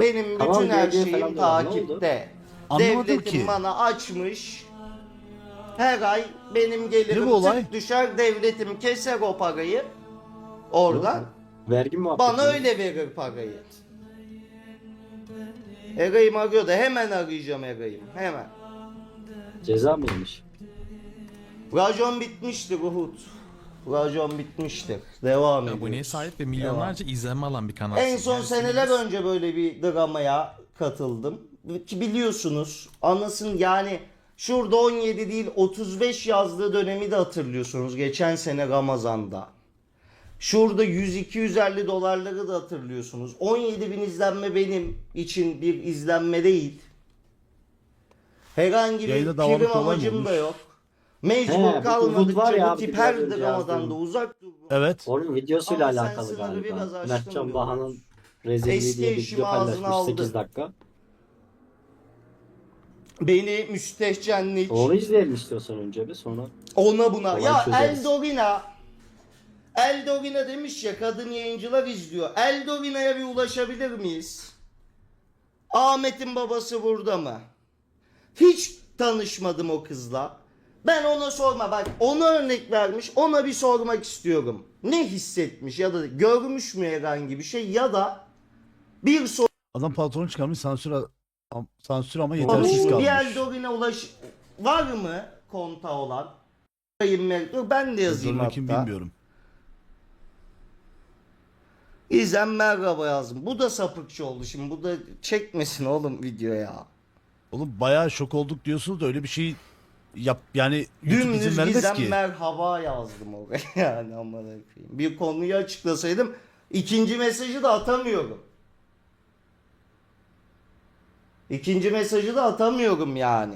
Benim bütün Tamam, her gölgeye şeyim falan da var. Ne oldu? takipte. Anlamadım Devletim ki. bana açmış. Her ay benim Ne gelirim bu olay? tık düşer devletim keser o parayı. Oradan. Vergi muhabbeti. Bana öyle verir parayı. Eray'ım arıyor da hemen arayacağım Eray'ım. Hemen. Ceza mıymış? Racon bitmiştir Uhud. Racon bitmiştir. Devam ediyor. Aboneye sahip ve milyonlarca izlenme alan bir kanal. En son seneler önce böyle bir dramaya katıldım. Ki biliyorsunuz anasın yani şurada 17 değil 35 yazdığı dönemi de hatırlıyorsunuz geçen sene Ramazan'da. Şurada 100-250 dolarları da hatırlıyorsunuz. 17 bin izlenme benim için bir izlenme değil. Herhangi bir Yayında prim mı amacım da yok. Mecbur He, bu var ya bu tip her dramadan da uzak dur. Evet. Onun videosuyla Ama sen alakalı sınırı biraz galiba. aştın Mertcan. Baha'nın rezilliği diye bir eşimi video ağzına paylaşmış aldı. 8 dakika. Beni müstehcenlik. Onu izleyelim istiyorsan önce bir sonra. Ona buna. Kolay ya çözeriz. Eldorina. Eldorina demiş ya kadın yayıncılar izliyor. Eldorina'ya bir ulaşabilir miyiz? Ahmet'in babası burada mı? Hiç tanışmadım o kızla. Ben ona sorma bak ona örnek vermiş ona bir sormak istiyorum. Ne hissetmiş ya da görmüş mü herhangi bir şey ya da bir soru Adam pantolon çıkarmış sansür sansür ama yetersiz kalmış. Eldorina ulaş var mı konta olan? Ben de yazayım hatta. kim bilmiyorum. İzem merhaba yazdım. Bu da sapıkçı oldu şimdi. Bu da çekmesin oğlum video ya. Oğlum bayağı şok olduk diyorsunuz da öyle bir şey yap yani YouTube Dümdüz izin vermez Gizem ki. merhaba yazdım oraya yani amına koyayım. Bir konuyu açıklasaydım ikinci mesajı da atamıyorum. İkinci mesajı da atamıyorum yani.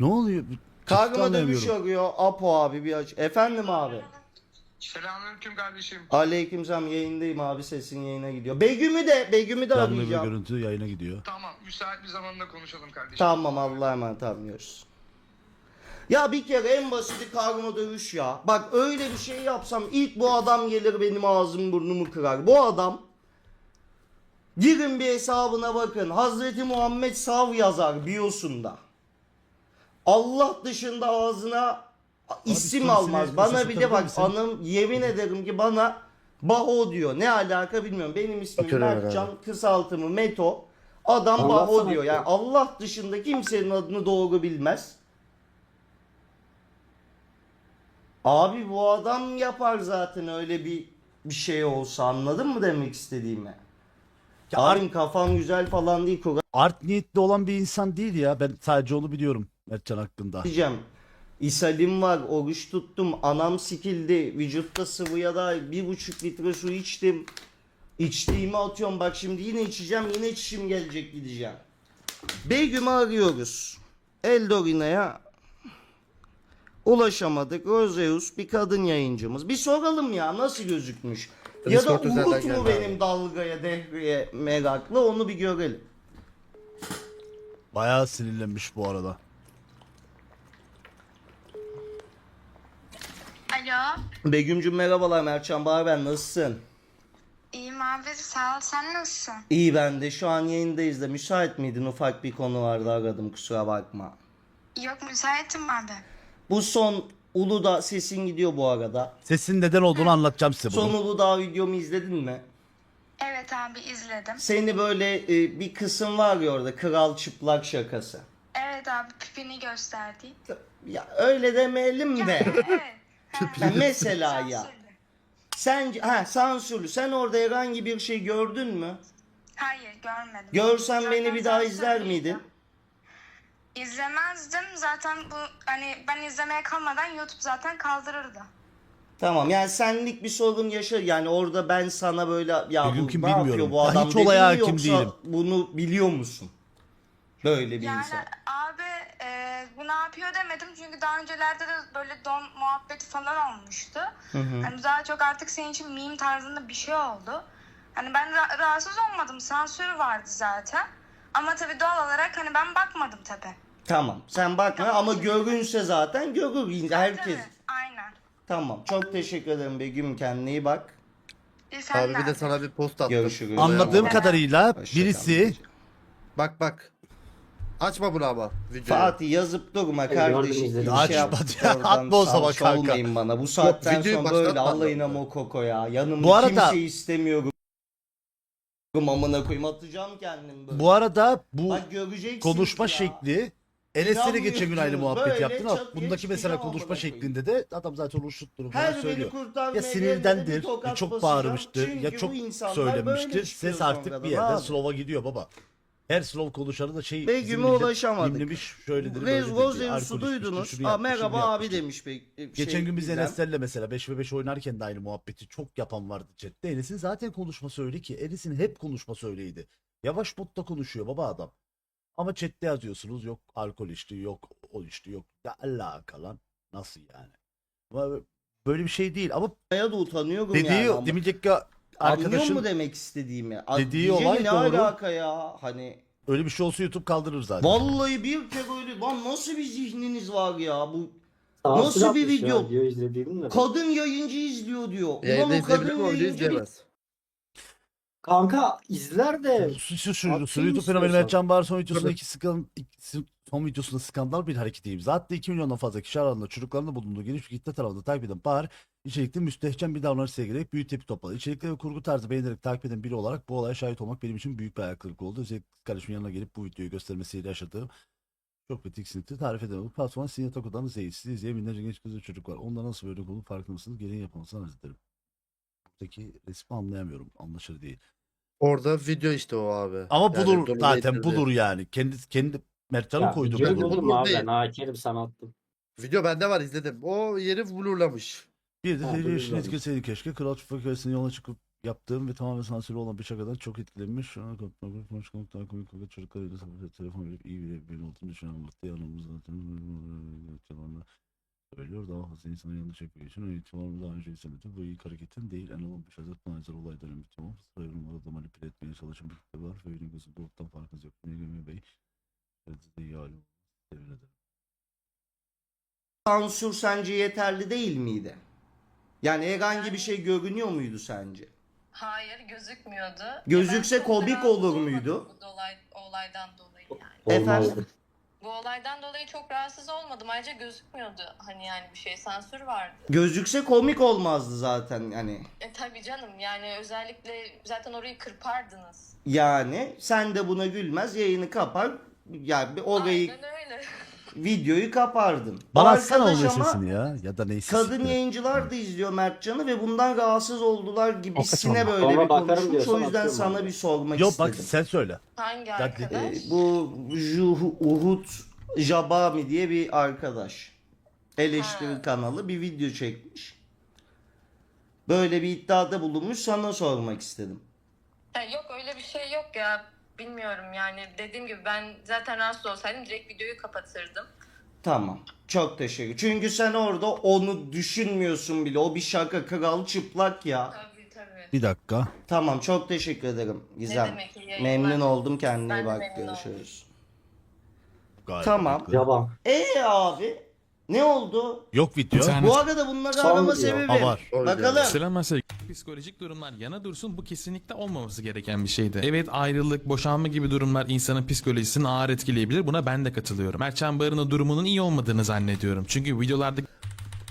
ne oluyor? Kargıma Anlayamıyorum. dövüş arıyor. Apo abi bir aç. Efendim abi. Selamünaleyküm kardeşim. Aleykümselam yayındayım abi sesin yayına gidiyor. Begüm'ü de Begüm'ü de Canlı bir arayacağım. görüntü yayına gidiyor. Tamam, müsait bir zamanda konuşalım kardeşim. Tamam Allah'a emanet anlıyoruz. Ya bir kere en basiti karma dövüş ya. Bak öyle bir şey yapsam ilk bu adam gelir benim ağzım burnumu kırar. Bu adam girin bir hesabına bakın. Hazreti Muhammed Sav yazar biosunda. Allah dışında ağzına isim almaz. Bana bir de bak misin? anım yemin ederim ki bana Baho diyor. Ne alaka bilmiyorum. Benim ismim Mertcan, kısaltımı Meto. Adam Allah Baho diyor. Yani Allah dışında kimsenin adını doğru bilmez. Abi bu adam yapar zaten öyle bir bir şey olsa anladın mı demek istediğimi? Ya Abim kafam güzel falan değil Kur'an Art niyetli olan bir insan değil ya. Ben sadece onu biliyorum Mertcan hakkında. diyeceğim. İshalim var, oruç tuttum, anam sikildi, vücutta sıvıya da bir buçuk litre su içtim. İçtiğimi atıyorum bak şimdi yine içeceğim yine çişim gelecek gideceğim. Begüm'ü arıyoruz. Eldorina'ya ulaşamadık. Roseus bir kadın yayıncımız. Bir soralım ya nasıl gözükmüş. Ya da Umut mu benim dalgaya dehreye meraklı onu bir görelim. Bayağı sinirlenmiş bu arada. Alo. Begüm'cüm merhabalar Mertcan Bahar ben nasılsın? Abi sağ ol sen nasılsın? İyi ben de şu an yayındayız da müsait miydin? Ufak bir konu vardı aradım kusura bakma. Yok müsaitim abi. Bu son Uludağ sesin gidiyor bu arada. Sesin neden olduğunu anlatacağım size Son bunu. Uludağ videomu izledin mi? Evet abi izledim. Seni böyle e, bir kısım var ya orada kral çıplak şakası. Evet abi pipini gösterdi. Ya öyle demeyelim de. evet. Mesela ya. Sen ha sansürlü. Sen orada herhangi bir şey gördün mü? Hayır görmedim. Görsen Zaten beni bir daha izler miydin? İzlemezdim. Zaten bu hani ben izlemeye kalmadan YouTube zaten kaldırırdı. Tamam yani senlik bir sorun yaşa yani orada ben sana böyle ya bu kim ne yapıyor bilmiyorum. bu Ya adam hiç dedin olaya mi hakim yoksa değilim. bunu biliyor musun? Böyle bir Yani insan. E, ne yapıyor demedim çünkü daha öncelerde de böyle don muhabbeti falan olmuştu. Hani daha çok artık senin için meme tarzında bir şey oldu. Hani ben ra- rahatsız olmadım. Sansür vardı zaten. Ama tabii doğal olarak hani ben bakmadım tabii. Tamam sen bakma ama görünse zaten görür herkes. Tabii, aynen. Tamam. Çok teşekkür ederim Begüm. Kendine iyi bak. Sen Abi bir de sana bir post attım. Görüşürüz. Anladığım kadarıyla Hoşça birisi Bak bak. Açma bunu ama. Videoyu. Fatih yazıp durma kardeşim. izledim. Bir Açma yap, ya, oradan atma o zaman salça kanka. olmayın bana. Bu saatten videoyu sonra böyle başlatma. Allah'ına mokoko ya. Yanımda Bu arada- kimseyi istemiyorum. Amına koyayım atacağım kendim böyle. bu arada bu Bak göreceksiniz konuşma ya. şekli Enes'le de geçen gün aynı İnanmıyorsunuz. muhabbet Böyle yaptın diye bundaki mesela çıkacağım konuşma amına şeklinde de adam zaten uçluktur falan Her beni söylüyor. Ya sinirdendir, ya çok bağırmıştır, ya çok söylemiştir. Ses artık bir yerden abi. slow'a gidiyor baba. Her slow konuşanı da şey Begüm'e ulaşamadık. Dinlemiş şöyledir diye. Roseus'u alkol içmiştir, duydunuz. şunu Aa, merhaba abi demiş. Be, şey, Geçen gün biz Gizem. Enes'lerle mesela 5 ve 5 oynarken de aynı muhabbeti çok yapan vardı chatte. Enes'in zaten konuşması öyle ki. Enes'in hep konuşması öyleydi. Yavaş modda konuşuyor baba adam. Ama chatte yazıyorsunuz yok alkol içti yok o içti yok. Ya alaka lan. Nasıl yani? Ama Böyle bir şey değil ama Ya da utanıyorum dediği yani. ama. Anlıyor arkadaşın mu demek istediğimi? A- dediği diyeceğim, olay ne doğru. alaka ya? Hani öyle bir şey olsa YouTube kaldırır zaten. vallahi bir kere öyle lan nasıl bir zihniniz var ya bu Nasıl bir video? De. kadın yayıncı izliyor diyor. Ulan Yayında o izleyebilir kadın mi? Oyunu yayıncı bir izleyemez. Kanka izler de. Suçu şuydu. Atayım YouTube fenomeni istiyorsan. Mertcan Bahar son videosunda Tabii. iki skandal, iki- son videosunda skandal bir hareketi imza attı. 2 milyondan fazla kişi arasında çocuklarında bulunduğu geniş bir kitle tarafından takip eden Bahar içerikte müstehcen bir davranış sergileyerek büyük tepki topladı. İçerikleri ve kurgu tarzı beğenerek takip eden biri olarak bu olaya şahit olmak benim için büyük bir ayak kırıklığı oldu. Özellikle kardeşimin yanına gelip bu videoyu göstermesiyle yaşadığım çok bir tiksinti tarif edemem. Bu platforma sinir takudan zeytsiz izleyen binlerce genç kız ve çocuk var. Onlar nasıl böyle olduğunu farkında mısınız? Gereğini yapılmasını arz ederim. Buradaki resmi anlayamıyorum. Anlaşılır değil. Orada video işte o abi. Ama Yani budur domine zaten ettirdi. budur yani. Kendi kendi Mertcan'ın Ya, koyduğu videoyu budur. buldum bu abi değil. ben. Hakerim sana attım. Video bende var izledim. O yeri blurlamış. Bir de Ha, seyirci etkileseydi keşke. Kral Çıplak Hikayesi'nin yola çıkıp yaptığım ve tamamen sansürlü olan bir şakadan çok etkilenmiş. Şu an konuşmak konuşmak daha komik olacak çocuklarıyla sabah telefon verip iyi bir bir olduğunu düşünen anlattı. Yanımız zaten söylüyor. Daha fazla insana yanlış yapıyor için ihtimalı daha önce izlemedi. Bu ilk hareketin değil. En olmuş hazır benzer olayların bir tamam. Sayılımları da manipüle etmeye çalışan bir kitle var. Ve benim gözümde ortadan farkınız yok. Negemi Bey. Size iyi halim. Temin ederim. sansür sence yeterli değil miydi? Yani herhangi bir şey görünüyor muydu sence? Hayır gözükmüyordu. Gözükse komik olur muydu? Bu olay, olaydan dolayı yani. Efendim? Bu olaydan dolayı çok rahatsız olmadım. Ayrıca gözükmüyordu hani yani bir şey sansür vardı. Gözükse komik olmazdı zaten hani. E tabii canım yani özellikle zaten orayı kırpardınız. Yani sen de buna gülmez yayını kapar. Yani orayı Aynen öyle. videoyu kapardın. Bana atsana onun sesini ya. Ya da neyse. Kadın siktir. yayıncılar da izliyor Mertcan'ı ve bundan rahatsız oldular gibisine böyle Sonra bir bakarım konuşmuş. diyorsan O yüzden atıyorum sana abi. bir sormak Yok istedim. bak sen söyle. Hangi arkadaş? Ee, bu Juh- Uhud Jabami diye bir arkadaş. Eleştiri Ha. kanalı bir video çekmiş. Böyle bir iddiada bulunmuş sana sormak istedim. Yok öyle bir şey yok ya. Bilmiyorum yani dediğim gibi ben zaten rahatsız olsaydım direkt videoyu kapatırdım. Tamam. Çok teşekkür. Çünkü sen orada onu düşünmüyorsun bile. O bir şaka kral çıplak ya. Tabii tabii. Bir dakika. Tamam çok teşekkür ederim Gizem. Ne demek, iyi yayınlar. Memnun oldum kendine Ben iyi de bak memnun görüşürüz. Gayet Tamam. haklı. Yaban. E abi ne oldu? Yok video. Bu arada bunları Son arama video. sebebi. Ha, var. Bakalım. Selam sevgili. Psikolojik durumlar yana dursun bu kesinlikle olmaması gereken bir şeydi. Evet ayrılık, boşanma gibi durumlar insanın psikolojisini ağır etkileyebilir. Buna ben de katılıyorum. Mertcan Barın'ın durumunun iyi olmadığını zannediyorum. Çünkü videolarda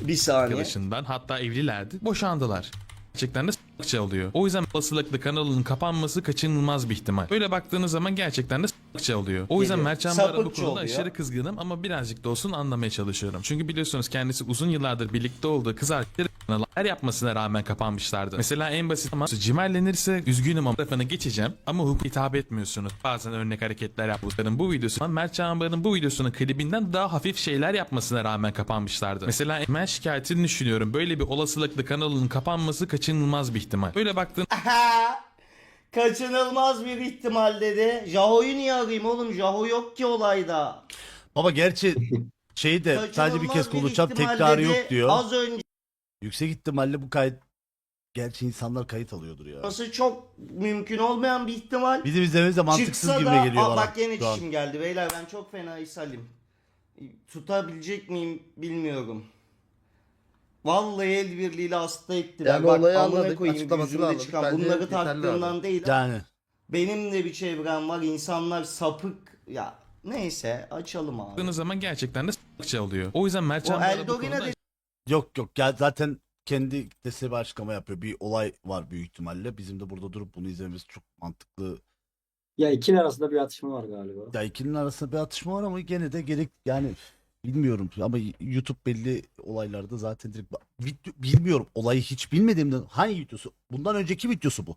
Bir saniye. arkadaşından hatta evlilerdi boşandılar. Gerçekten de s**kça oluyor. O yüzden olasılıklı kanalının kapanması kaçınılmaz bir ihtimal. Böyle baktığınız zaman gerçekten de s**kça oluyor. O yüzden Geliyor. Mertcan Barın bu Sapıkça konuda oluyor. aşırı kızgınım ama birazcık da olsun anlamaya çalışıyorum. Çünkü biliyorsunuz kendisi uzun yıllardır birlikte olduğu kız arkadaşları her yapmasına rağmen kapanmışlardı. Mesela en basit ama cimerlenirse üzgünüm ama tarafını geçeceğim ama hukuk hitap etmiyorsunuz. Bazen örnek hareketler yapmışların bu videosu Mert Çağanbar'ın bu videosunun klibinden daha hafif şeyler yapmasına rağmen kapanmışlardı. Mesela ben şikayetini düşünüyorum. Böyle bir olasılıklı kanalının kapanması kaçınılmaz bir ihtimal. Böyle baktığın! Kaçınılmaz bir ihtimal dedi. Jaho'yu niye arayayım oğlum? Jaho yok ki olayda. Baba gerçi şeyi de sadece bir kez Kaçınılmaz konuşacağım ihtimal tekrarı dedi. yok diyor. Az önce Yüksek ihtimalle bu kayıt Gerçi insanlar kayıt alıyordur ya. Nasıl çok mümkün olmayan bir ihtimal. Bizim izlememiz de mantıksız Çıksa gibi da geliyor Aa, bana. bak gene şu an. çişim geldi beyler ben çok fena ishalim. Tutabilecek miyim bilmiyorum. Vallahi el birliğiyle hasta ettiler. Yani Bak olayı amına anladık, koyayım açıklamasını anladık. çıkan. Bence Bunları yeterli taktığından değil. Yani Benim de bir çevrem var. İnsanlar sapık. Ya neyse açalım abi. baktığınız zaman gerçekten de s**kça oluyor. O yüzden O Mertcan bana bu Eldorina konuda de yok yok ya zaten kendi kitlesi bir açıklama yapıyor. Bir olay var büyük ihtimalle. Bizim de burada durup bunu izlememiz çok mantıklı. Ya ikili arasında bir atışma var galiba. Ya ikilinin arasında bir atışma var ama gene de gerek yani bilmiyorum ama YouTube belli olaylarda zaten direkt bilmiyorum olayı hiç bilmediğimden hangi videosu? Bundan önceki videosu bu